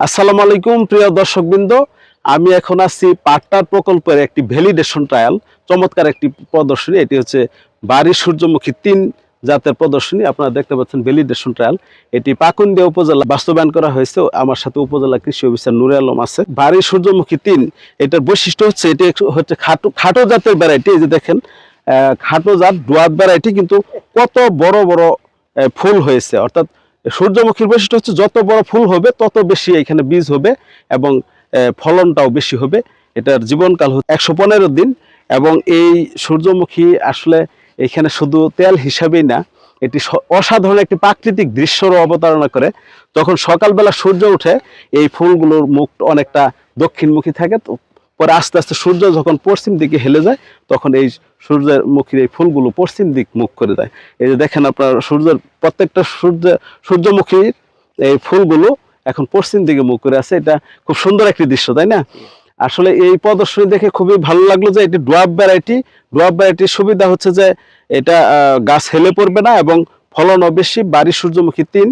আসসালামু আলাইকুম, প্রিয় দর্শকবৃন্দ। আমি এখন আছি পাট্টার প্রকল্পের একটি ভ্যালিডেশন ট্রায়াল চমৎকার একটি প্রদর্শনী। এটি হচ্ছে বাড়ি সূর্যমুখী তিন জাতের প্রদর্শনী। আপনারা দেখতে পাচ্ছেন ভ্যালিডেশন ট্রায়াল এটি পাকুন্দিয়া উপজেলা বাস্তবায়ন করা হয়েছে। আমার সাথে উপজেলা কৃষি অফিসার নুরে আলম আছে। বাড়ি সূর্যমুখী তিন, এটার বৈশিষ্ট্য হচ্ছে এটি হচ্ছে খাটো খাটো জাতের ভ্যারাইটি এই যে দেখেন খাটো জাত ডুয়াত ভ্যারাইটি কিন্তু কত বড় বড় ফুল হয়েছে। অর্থাৎ সূর্যমুখীর বৈশিষ্ট্য হচ্ছে যত বড় ফুল হবে, তত বেশি এখানে বীজ হবে এবং ফলনটাও বেশি হবে। এটার জীবনকাল হচ্ছে একশো পনেরো দিন এবং এই সূর্যমুখী আসলে এখানে শুধু তেল হিসাবেই না, এটি অসাধারণ একটি প্রাকৃতিক দৃশ্যরও অবতারণা করে। যখন সকালবেলা সূর্য উঠে এই ফুলগুলোর মুখ অনেকটা দক্ষিণমুখী থাকে, তো পরে আস্তে আস্তে সূর্য যখন পশ্চিম দিকে হেলে যায়, তখন এই সূর্যের মুখীর এই ফুলগুলো পশ্চিম দিক মুখ করে দেয়। এই যে দেখেন আপনার, সূর্যের প্রত্যেকটা সূর্য সূর্যমুখীর এই ফুলগুলো এখন পশ্চিম দিকে মুখ করে আছে। এটা খুব সুন্দর একটি দৃশ্য, তাই না? আসলে এই প্রদর্শনী দেখে খুবই ভালো লাগল যে এটি ডুয়াব ভ্যারাইটি। ডুয়াব ভ্যারাইটির সুবিধা হচ্ছে যে এটা গাছ হেলে পড়বে না এবং ফলনও বেশি, বাড়ি সূর্যমুখী তিন।